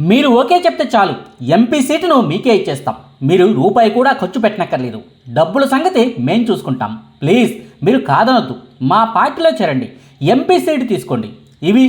మీరు ఓకే చెప్తే చాలు. ఎంపీ సీటును మీకే ఇచ్చేస్తాం. మీరు రూపాయి కూడా ఖర్చు పెట్టనక్కర్లేదు. డబ్బుల సంగతి మేం చూసుకుంటాం. ప్లీజ్ మీరు కాదనొద్దు. మా పార్టీలో చేరండి. ఎంపీ సీటు తీసుకోండి. ఇవి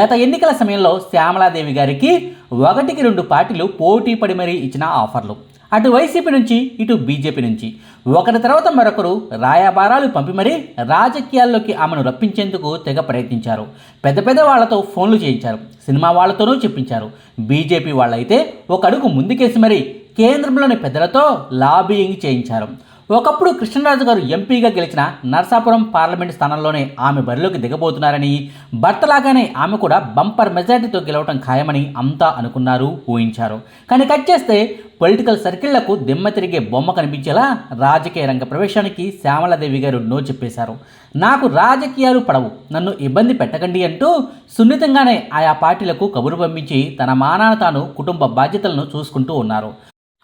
గత ఎన్నికల సమయంలో శ్యామలాదేవి గారికి ఒకటికి రెండు పార్టీలు పోటీ పడి మరీ ఇచ్చిన ఆఫర్లు. అటు వైసీపీ నుంచి ఇటు బీజేపీ నుంచి. ఒకరి తర్వాత మరొకరు రాయబారాలు పంపి మరీ రాజకీయాల్లోకి ఆమెను రప్పించేందుకు తెగ ప్రయత్నించారు. పెద్ద పెద్ద వాళ్ళతో ఫోన్లు చేయించారు. సినిమా వాళ్ళతోనూ చెప్పించారు. బీజేపీ వాళ్ళైతే ఒక అడుగు ముందుకేసి మరీ కేంద్రంలోని పెద్దలతో లాబీయింగ్ చేయించారు. ఒకప్పుడు కృష్ణరాజు గారు ఎంపీగా గెలిచిన నర్సాపురం పార్లమెంట్ స్థానంలోనే ఆమె బరిలోకి దిగబోతున్నారని భర్తలాగానే ఆమె కూడా బంపర్ మెజార్టీతో గెలవటం ఖాయమని అంతా అనుకున్నారు ఊహించారు. కానీ కట్ చేస్తే పొలిటికల్ సర్కిళ్ళకు దిమ్మ తిరిగే బొమ్మ కనిపించేలా రాజకీయ రంగ ప్రవేశానికి శ్యామలాదేవి గారు నో చెప్పేశారు. నాకు రాజకీయాలు పడవు నన్ను ఇబ్బంది పెట్టకండి అంటూ సున్నితంగానే ఆయా పార్టీలకు కబురు పంపించి తన మానాన తాను కుటుంబ బాధ్యతలను చూసుకుంటూ ఉన్నారు.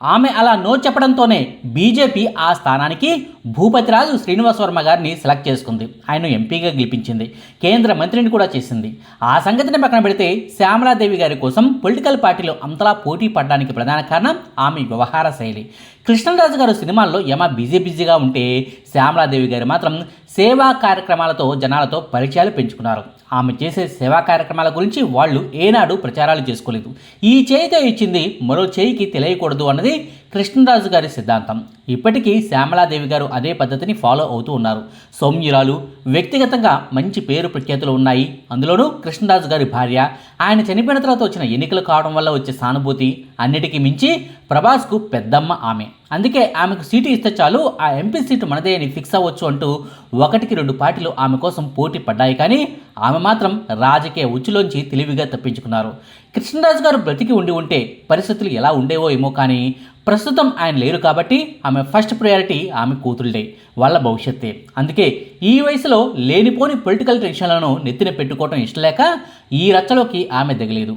ఆమె అలా నో చెప్పడంతోనే బీజేపీ ఆ స్థానానికి భూపతిరాజు శ్రీనివాస్ వర్మ గారిని సెలెక్ట్ చేసుకుంది. ఆయన ఎంపీగా గెలిపించింది. కేంద్ర మంత్రిని కూడా చేసింది. ఆ సంగతిని పక్కన పెడితే శ్యామలాదేవి గారి కోసం పొలిటికల్ పార్టీలు అంతలా పోటీ పడడానికి ప్రధాన కారణం ఆమె వ్యవహార శైలి. కృష్ణరాజు గారు సినిమాల్లో యమ బిజీ బిజీగా ఉంటే శ్యామలాదేవి గారు మాత్రం సేవా కార్యక్రమాలతో జనాలతో పరిచయాలు పెంచుకున్నారు. ఆమె చేసే సేవా కార్యక్రమాల గురించి వాళ్ళు ఏనాడు ప్రచారాలు చేసుకోలేదు. ఈ చేయితో ఇచ్చింది మరో చేయికి తెలియకూడదు అన్నది కృష్ణరాజు గారి సిద్ధాంతం. ఇప్పటికీ శ్యామలాదేవి గారు అదే పద్ధతిని ఫాలో అవుతూ ఉన్నారు. సౌమ్యురాలు వ్యక్తిగతంగా మంచి పేరు ప్రఖ్యాతులు ఉన్నాయి. అందులోనూ కృష్ణరాజు గారి భార్య ఆయన చనిపోయిన తర్వాత వచ్చిన ఎన్నికలు కావడం వల్ల వచ్చే సానుభూతి అన్నిటికీ మించి ప్రభాస్కు పెద్దమ్మ ఆమె. అందుకే ఆమెకు సీటు ఇస్తే చాలు ఆ ఎంపీ సీటు మనదే అని ఫిక్స్ అవ్వచ్చు అంటూ ఒకటికి రెండు పార్టీలు ఆమె కోసం పోటీ పడ్డాయి కానీ ఆమె మాత్రం రాజకీయ ఉచ్చులోంచి తెలివిగా తప్పించుకున్నారు. కృష్ణరాజు గారు బ్రతికి ఉండి ఉంటే పరిస్థితులు ఎలా ఉండేవో ఏమో కానీ ప్రస్తుతం ఆయన లేరు కాబట్టి ఆమె ఫస్ట్ ప్రయారిటీ ఆమె కూతుళ్ళే వాళ్ళ భవిష్యత్తే. అందుకే ఈ వయసులో లేనిపోని పొలిటికల్ టెన్షన్లను నెత్తిన పెట్టుకోవటం ఇష్టం లేక ఈ రచ్చలోకి ఆమె దిగలేదు.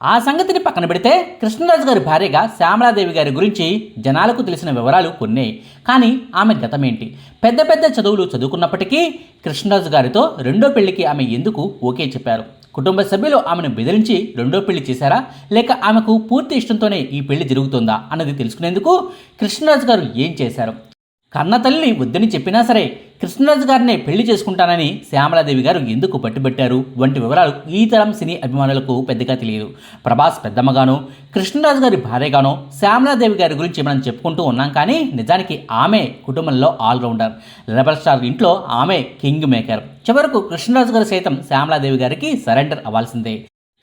ఆ సంగతిని పక్కన పెడితే కృష్ణరాజు గారి భార్యగా శ్యామలాదేవి గారి గురించి జనాలకు తెలిసిన వివరాలు కొన్ని. కానీ ఆమె గతమేంటి? పెద్ద పెద్ద చదువులు చదువుకున్నప్పటికీ కృష్ణరాజు గారితో రెండో పెళ్ళికి ఆమె ఎందుకు ఓకే చెప్పారు? కుటుంబ సభ్యులు ఆమెను బెదిరించి రెండో పెళ్ళి చేశారా? లేక ఆమెకు పూర్తి ఇష్టంతోనే ఈ పెళ్ళి జరుగుతుందా? అన్నది తెలుసుకునేందుకు కృష్ణరాజు గారు ఏం చేశారు? కన్న తల్లిని వద్దని చెప్పినా సరే కృష్ణరాజు గారినే పెళ్ళి చేసుకుంటానని శ్యామలాదేవి గారు ఎందుకు పట్టుబట్టారు? వంటి వివరాలు ఈ తరం సినీ అభిమానులకు పెద్దగా తెలియదు. ప్రభాస్ పెద్దమ్మగానో కృష్ణరాజు గారి భార్యగానో శ్యామలాదేవి గారి గురించి మనం చెప్పుకుంటూ ఉన్నాం కానీ నిజానికి ఆమె కుటుంబంలో ఆల్రౌండర్. రెబల్ స్టార్ ఇంట్లో ఆమె కింగ్ మేకర్. చివరకు కృష్ణరాజు గారు సైతం శ్యామలాదేవి గారికి సరెండర్ అవ్వాల్సిందే.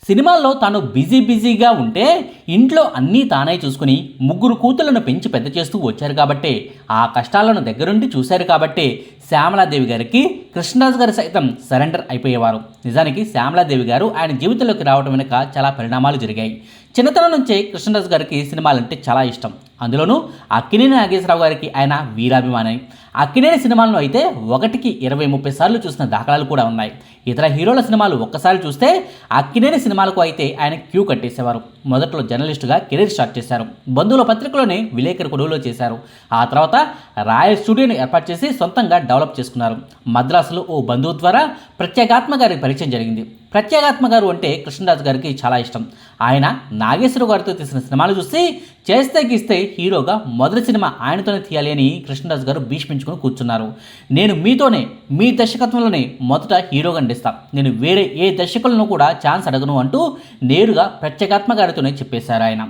సినిమాల్లో తాను బిజీ బిజీగా ఉంటే ఇంట్లో అన్నీ తానే చూసుకుని ముగ్గురు కూతులను పెంచి పెద్ద చేస్తూ వచ్చారు కాబట్టే ఆ కష్టాలను దగ్గరుండి చూశారు కాబట్టే శ్యామలాదేవి గారికి కృష్ణరాజు గారు సైతం సరెండర్ అయిపోయేవారు. నిజానికి శ్యామలాదేవి గారు ఆయన జీవితంలోకి రావడం వెనుక చాలా పరిణామాలు జరిగాయి. చిన్నతనం నుంచే కృష్ణరాజు గారికి సినిమాలంటే చాలా ఇష్టం. అందులోనూ అక్కినేని నాగేశ్వరరావు గారికి ఆయన వీరాభిమాని. అక్కినేని సినిమాలను అయితే ఒకటికి ఇరవై ముప్పై సార్లు చూసిన దాఖలాలు కూడా ఉన్నాయి. ఇతర హీరోల సినిమాలు ఒక్కసారి చూస్తే అక్కినేని సినిమాలకు అయితే ఆయన క్యూ కట్టేసేవారు. మొదట్లో జర్నలిస్టుగా కెరీర్ స్టార్ట్ చేశారు. బంధువుల పత్రికలోనే విలేకరు కొడుగులో చేశారు. ఆ తర్వాత రాయల్ స్టూడియోని ఏర్పాటు చేసి సొంతంగా డెవలప్ చేసుకున్నారు. మద్రాసులో ఓ బంధువు ద్వారా ప్రత్యేగాత్మ గారి పరిచయం జరిగింది. ప్రత్యేగాత్మ గారు అంటే కృష్ణరాజు గారికి చాలా ఇష్టం. ఆయన నాగేశ్వర గారితో తీసిన సినిమాలు చూసి చేస్తే గీస్తే హీరోగా మొదటి సినిమా ఆయనతోనే తీయాలి అని కృష్ణరాజు గారు భీష్మించుకుని కూర్చున్నారు. నేను మీతోనే మీ దర్శకత్వంలోనే మొదట హీరోగా నటిస్తా. నేను వేరే ఏ దర్శకులను కూడా ఛాన్స్ అడగను అంటూ నేరుగా ప్రత్యేగాత్మ గారితోనే చెప్పేశారు ఆయన.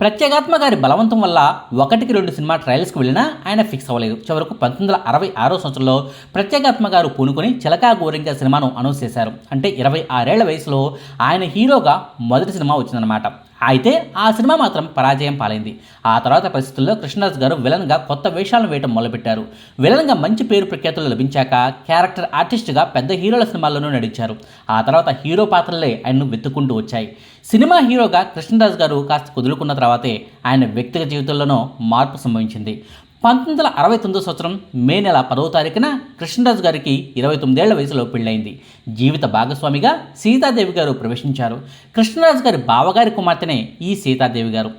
ప్రత్యేగాత్మ గారి బలవంతం వల్ల ఒకటికి రెండు సినిమా ట్రయల్స్కి వెళ్ళినా ఆయన ఫిక్స్ అవ్వలేదు. చివరకు పంతొమ్మిది వందల అరవై ఆరో సంవత్సరంలో ప్రత్యేగాత్మ గారు పూనుకొని చిలకా గోరింక సినిమాను అనౌన్స్ చేశారు. అంటే ఇరవై ఆరేళ్ళ వయసులో ఆయన హీరోగా మొదటి సినిమా వచ్చిందనమాట అయితే ఆ సినిమా మాత్రం పరాజయం పాలైంది. ఆ తర్వాత పరిస్థితుల్లో కృష్ణరాజు గారు విలన్గా కొత్త వేషాలను వేయటం మొదలుపెట్టారు. విలన్గా మంచి పేరు ప్రఖ్యాతులు లభించాక క్యారెక్టర్ ఆర్టిస్ట్గా పెద్ద హీరోల సినిమాల్లోనూ నడిచారు ఆ తర్వాత హీరో పాత్రలే ఆయన్ను వెతుక్కుంటూ వచ్చాయి. సినిమా హీరోగా కృష్ణరాజు గారు కాస్త కుదులుకున్న తర్వాతే ఆయన వ్యక్తిగత జీవితంలోనూ మార్పు సంభవించింది. పంతొమ్మిది వందల అరవై తొమ్మిదో సంవత్సరం మే నెల పదవ తారీఖున కృష్ణరాజు గారికి ఇరవై తొమ్మిదేళ్ళ వయసులో పెళ్ళైంది. జీవిత భాగస్వామిగా సీతాదేవి గారు ప్రవేశించారు. కృష్ణరాజు గారి బావగారి కుమార్తెనే ఈ సీతాదేవి గారు.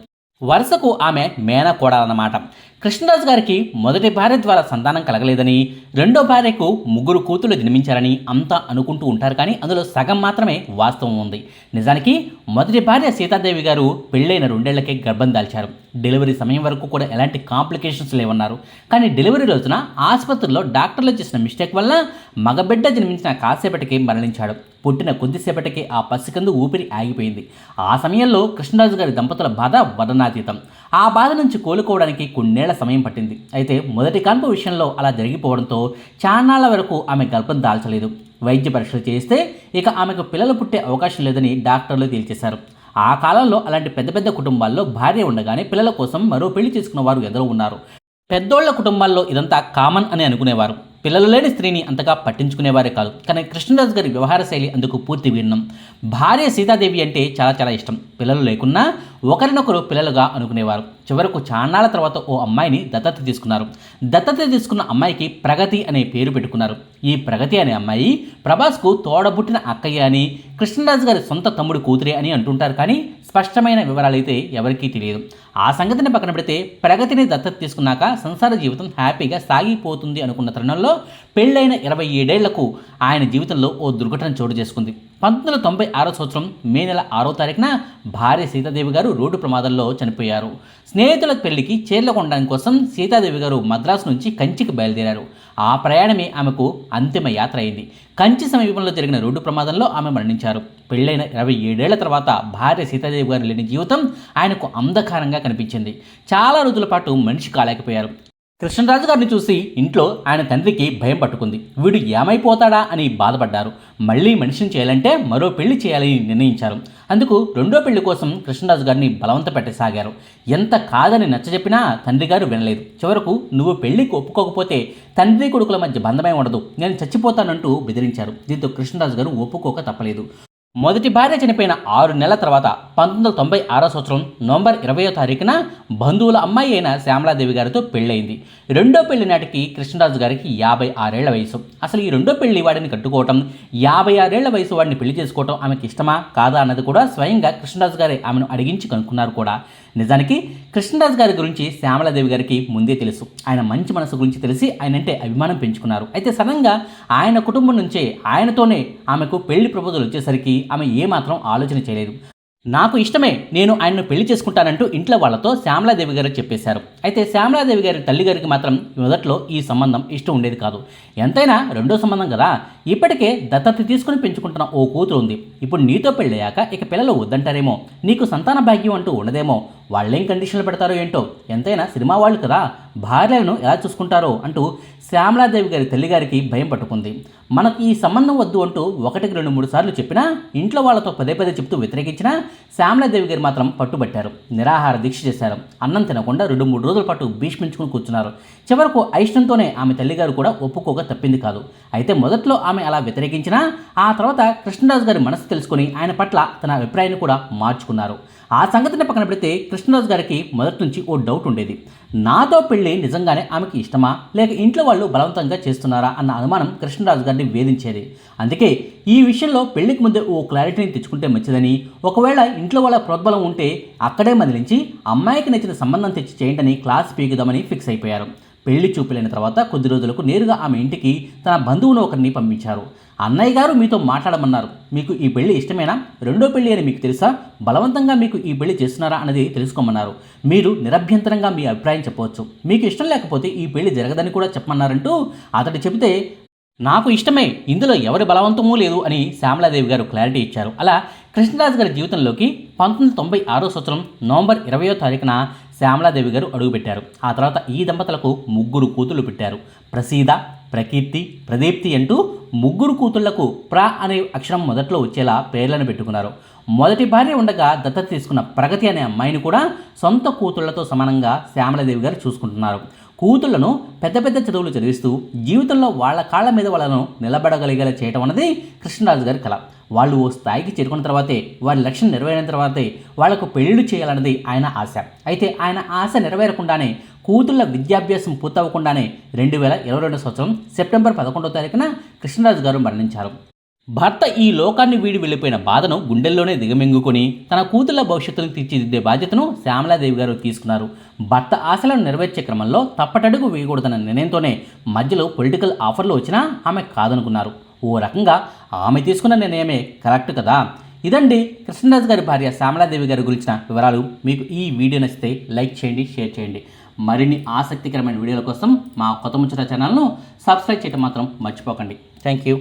వరుసకు ఆమె మేనకోడలన్నమాట కృష్ణరాజు గారికి మొదటి భార్య ద్వారా సంతానం కలగలేదని రెండో భార్యకు ముగ్గురు కూతులు జన్మించారని అంతా అనుకుంటూ ఉంటారు కానీ అందులో సగం మాత్రమే వాస్తవం ఉంది. నిజానికి మొదటి భార్య సీతాదేవి గారు పెళ్ళైన రెండేళ్ళకే గర్భం దాల్చారు. డెలివరీ సమయం వరకు కూడా ఎలాంటి కాంప్లికేషన్స్ లేవన్నారు. కానీ డెలివరీ రోజున ఆసుపత్రిలో డాక్టర్లు చేసిన మిస్టేక్ వల్ల మగబిడ్డ జన్మించిన కాసేపటికి మరణించాడు. పుట్టిన కొద్దిసేపటికి ఆ పసికందు ఊపిరి ఆగిపోయింది. ఆ సమయంలో కృష్ణరాజు గారి దంపతుల బాధ వర్ణనాతీతం ఆ బాధ నుంచి కోలుకోవడానికి కొన్నేళ్ళ సమయం పట్టింది. అయితే మొదటి కాన్పు విషయంలో అలా జరిగిపోవడంతో చాన్నాళ్ళ వరకు ఆమె గర్భం దాల్చలేదు. వైద్య పరీక్షలు చేస్తే ఇక ఆమెకు పిల్లలు పుట్టే అవకాశం లేదని డాక్టర్లు తేల్చేశారు. ఆ కాలంలో అలాంటి పెద్ద పెద్ద కుటుంబాల్లో భార్య ఉండగానే పిల్లల కోసం మరో పెళ్ళి చేసుకున్న వారు ఎందరో ఉన్నారు. పెద్దోళ్ళ కుటుంబాల్లో ఇదంతా కామన్ అని అనుకునేవారు. పిల్లలు లేని స్త్రీని అంతగా పట్టించుకునేవారే కాదు. కానీ కృష్ణరాజు గారి వ్యవహార శైలి అందుకు పూర్తి భిన్నం. భార్య సీతాదేవి అంటే చాలా చాలా ఇష్టం. పిల్లలు లేకున్నా ఒకరినొకరు పిల్లలుగా అనుకునేవారు. చివరకు చాన్నాళ్ళ తర్వాత ఓ అమ్మాయిని దత్తత తీసుకున్నారు. దత్తత తీసుకున్న అమ్మాయికి ప్రగతి అనే పేరు పెట్టుకున్నారు. ఈ ప్రగతి అనే అమ్మాయి ప్రభాస్కు తోడబుట్టిన అక్కయ్య అని కృష్ణరాజు గారి సొంత తమ్ముడు కూతురే అని అంటుంటారు కానీ స్పష్టమైన వివరాలైతే ఎవరికీ తెలియదు. ఆ సంగతిని పక్కన పెడితే ప్రగతిని దత్తత తీసుకున్నాక సంసార జీవితం హ్యాపీగా సాగిపోతుంది అనుకున్న తరుణంలో పెళ్ళైన ఇరవై ఏడేళ్ళకు ఆయన జీవితంలో ఓ దుర్ఘటన చోటు చేసుకుంది. పంతొమ్మిది వందల తొంభై ఆరో సంవత్సరం మే నెల ఆరో తారీఖున భార్య సీతాదేవి గారు రోడ్డు ప్రమాదంలో చనిపోయారు. స్నేహితుల పెళ్ళికి కొనడం కోసం సీతాదేవి గారు మద్రాసు నుంచి కంచికి బయలుదేరారు. ఆ ప్రయాణమే ఆమెకు అంతిమ యాత్ర అయింది. కంచి సమీపంలో జరిగిన రోడ్డు ప్రమాదంలో ఆమె మరణించారు. పెళ్ళైన ఇరవై ఏడేళ్ళ తర్వాత భార్య సీతాదేవి గారు లేని జీవితం ఆయనకు అంధకారంగా కనిపించింది. చాలా రోజుల పాటు మనిషి కాలేకపోయారు. కృష్ణరాజు గారిని చూసి ఇంట్లో ఆయన తండ్రికి భయం పట్టుకుంది. వీడు ఏమైపోతాడా అని బాధపడ్డారు. మళ్ళీ మనిషిని చేయాలంటే మరో పెళ్ళి చేయాలని నిర్ణయించారు. అందుకు రెండో పెళ్ళి కోసం కృష్ణరాజు గారిని బలవంత పెట్టసాగారు ఎంత కాదని నచ్చజెప్పినా తండ్రి గారు వినలేదు. చివరకు నువ్వు పెళ్ళికి ఒప్పుకోకపోతే తండ్రి కొడుకుల మధ్య బంధమే ఉండదు. నేను చచ్చిపోతానంటూ బెదిరించారు. దీంతో కృష్ణరాజు గారు ఒప్పుకోక తప్పలేదు. మొదటి భార్య చనిపోయిన ఆరు నెలల తర్వాత పంతొమ్మిది వందల తొంభై ఆరో సంవత్సరం నవంబర్ ఇరవయో తారీఖున బంధువుల అమ్మాయి అయిన శ్యామలాదేవి గారితో పెళ్ళయింది. రెండో పెళ్ళి నాటికి కృష్ణరాజు గారికి యాభై ఆరేళ్ళ వయసు. అసలు ఈ రెండో పెళ్ళి వాడిని కట్టుకోవటం యాభై ఆరేళ్ళ వయసు వాడిని పెళ్ళి చేసుకోవటం ఆమెకి ఇష్టమా కాదా అన్నది కూడా స్వయంగా కృష్ణరాజు గారి ఆమెను అడిగించి కనుక్కున్నారు కూడా. నిజానికి కృష్ణరాజు గారి గురించి శ్యామలాదేవి గారికి ముందే తెలుసు. ఆయన మంచి మనసు గురించి తెలిసి ఆయన అంటే అభిమానం పెంచుకున్నారు. అయితే సడన్గా ఆయన కుటుంబం నుంచే ఆయనతోనే ఆమెకు పెళ్ళి ప్రపోజల్ వచ్చేసరికి ఆమె ఏమాత్రం ఆలోచన చేయలేదు. నాకు ఇష్టమే నేను ఆయనను పెళ్ళి చేసుకుంటానంటూ ఇంట్లో వాళ్ళతో శ్యామలాదేవి గారు చెప్పేశారు. అయితే శ్యామలాదేవి గారి తల్లి గారికి మాత్రం మొదట్లో ఈ సంబంధం ఇష్టం ఉండేది కాదు. ఎంతైనా రెండో సంబంధం కదా? ఇప్పటికే దత్తత తీసుకుని పెంచుకుంటున్న ఓ కూతురు ఉంది. ఇప్పుడు నీతో పెళ్ళయ్యాక ఇక పిల్లలు వద్దంటారేమో? నీకు సంతాన భాగ్యం అంటూ ఉండదేమో? వాళ్ళేం కండిషన్లు పెడతారో ఏంటో? ఎంతైనా సినిమా వాళ్ళు కదా? భార్యలను ఎలా చూసుకుంటారో అంటూ శ్యామలాదేవి గారి తల్లిగారికి భయం పట్టుకుంది. మనకు ఈ సంబంధం వద్దు అంటూ ఒకటికి రెండు మూడు సార్లు చెప్పినా ఇంట్లో వాళ్ళతో పదే పదే చెప్తూ వ్యతిరేకించినా శ్యామలాదేవి గారు మాత్రం పట్టుబట్టారు. నిరాహార దీక్ష చేశారు. అన్నం తినకుండా రెండు మూడు రోజుల పాటు భీష్మించుకుని కూర్చున్నారు. చివరకు అయిష్టంతోనే ఆమె తల్లిగారు కూడా ఒప్పుకోక తప్పింది కాదు. అయితే మొదట్లో ఆమె అలా వ్యతిరేకించినా ఆ తర్వాత కృష్ణరాజు గారి మనసు తెలుసుకుని ఆయన పట్ల తన అభిప్రాయాన్ని కూడా మార్చుకున్నారు. ఆ సంగతిని పక్కన పెడితే కృష్ణరాజు గారికి మొదటి నుంచి ఓ డౌట్ ఉండేది. నాతో పెళ్ళి నిజంగానే ఆమెకి ఇష్టమా? లేక ఇంట్లో వాళ్ళు బలవంతంగా చేస్తున్నారా అన్న అనుమానం కృష్ణరాజు గారిని వేధించేది. అందుకే ఈ విషయంలో పెళ్ళికి ముందే ఓ క్లారిటీని తెచ్చుకుంటే మంచిదని ఒకవేళ ఇంట్లో వాళ్ళ ప్రోద్బలం ఉంటే అక్కడే మదిలించి అమ్మాయికి నచ్చిన సంబంధం తెచ్చి చేయండి క్లాస్ పీకుదామని ఫిక్స్ అయిపోయారు. పెళ్ళి చూపులైన తర్వాత కొద్ది రోజులకు నేరుగా ఆమె ఇంటికి తన బంధువును ఒకరిని పంపించారు. అన్నయ్య గారు మీతో మాట్లాడమన్నారు. మీకు ఈ పెళ్ళి ఇష్టమేనా? రెండో పెళ్ళి అని మీకు తెలుసా? బలవంతంగా మీకు ఈ పెళ్ళి చేస్తున్నారా అన్నది తెలుసుకోమన్నారు. మీరు నిరభ్యంతరంగా మీ అభిప్రాయం చెప్పవచ్చు. మీకు ఇష్టం లేకపోతే ఈ పెళ్ళి జరగదని కూడా చెప్పమన్నారంటూ అతడు చెబితే నాకు ఇష్టమే. ఇందులో ఎవరి బలవంతమూ లేదు అని శ్యామలాదేవి గారు క్లారిటీ ఇచ్చారు. అలా కృష్ణరాజు గారి జీవితంలోకి పంతొమ్మిది తొంభై ఆరో సంవత్సరం నవంబర్ ఇరవయో తారీఖున శ్యామలాదేవి గారు అడుగుపెట్టారు. ఆ తర్వాత ఈ దంపతులకు ముగ్గురు కూతుళ్ళు పెట్టారు. ప్రసీద ప్రకీర్తి ప్రదీప్తి అంటూ ముగ్గురు కూతుళ్ళకు ప్ర అనే అక్షరం మొదట్లో వచ్చేలా పేర్లను పెట్టుకున్నారు. మొదటి భార్య ఉండగా దత్తత తీసుకున్న ప్రగతి అనే అమ్మాయిని కూడా సొంత కూతుళ్ళతో సమానంగా శ్యామలదేవి గారు చూసుకుంటున్నారు. కూతుళ్ళను పెద్ద పెద్ద చదువులు చదివిస్తూ జీవితంలో వాళ్ళ కాళ్ళ మీద వాళ్ళను నిలబడగలిగేలా చేయటం అన్నది కృష్ణరాజు గారి కళ. వాళ్ళు ఓ స్థాయికి చేరుకున్న తర్వాతే వారి లక్ష్యం నెరవేరిన తర్వాతే వాళ్ళకు పెళ్ళిళ్ళు చేయాలన్నది ఆయన ఆశ. అయితే ఆయన ఆశ నెరవేరకుండానే కూతుళ్ళ విద్యాభ్యాసం పూర్తవకుండానే రెండు వేల ఇరవై రెండు సంవత్సరం సెప్టెంబర్ పదకొండవ తారీఖున కృష్ణరాజు గారు మరణించారు. భర్త ఈ లోకాన్ని వీడి వెళ్ళిపోయిన బాధను గుండెల్లోనే దిగమింగుకొని తన కూతుళ్ళ భవిష్యత్తును తీర్చిదిద్దే బాధ్యతను శ్యామలాదేవి గారు తీసుకున్నారు. భర్త ఆశలను నెరవేర్చే క్రమంలో తప్పటడుగు వేయకూడదన్న నిర్ణయంతోనే మధ్యలో పొలిటికల్ ఆఫర్లు వచ్చినా ఆమె కాదనుకున్నారు. ఓ రకంగా ఆమె తీసుకున్న నిర్ణయమే కరెక్ట్ కదా? ఇదండి కృష్ణరాజు గారి భార్య శ్యామలాదేవి గారి గురించిన వివరాలు. మీకు ఈ వీడియో నచ్చితే లైక్ చేయండి షేర్ చేయండి. మరిన్ని ఆసక్తికరమైన వీడియోల కోసం మా కొత్త ముచ్చట ఛానల్ను సబ్స్క్రైబ్ చేయడం మాత్రం మర్చిపోకండి. Thank you.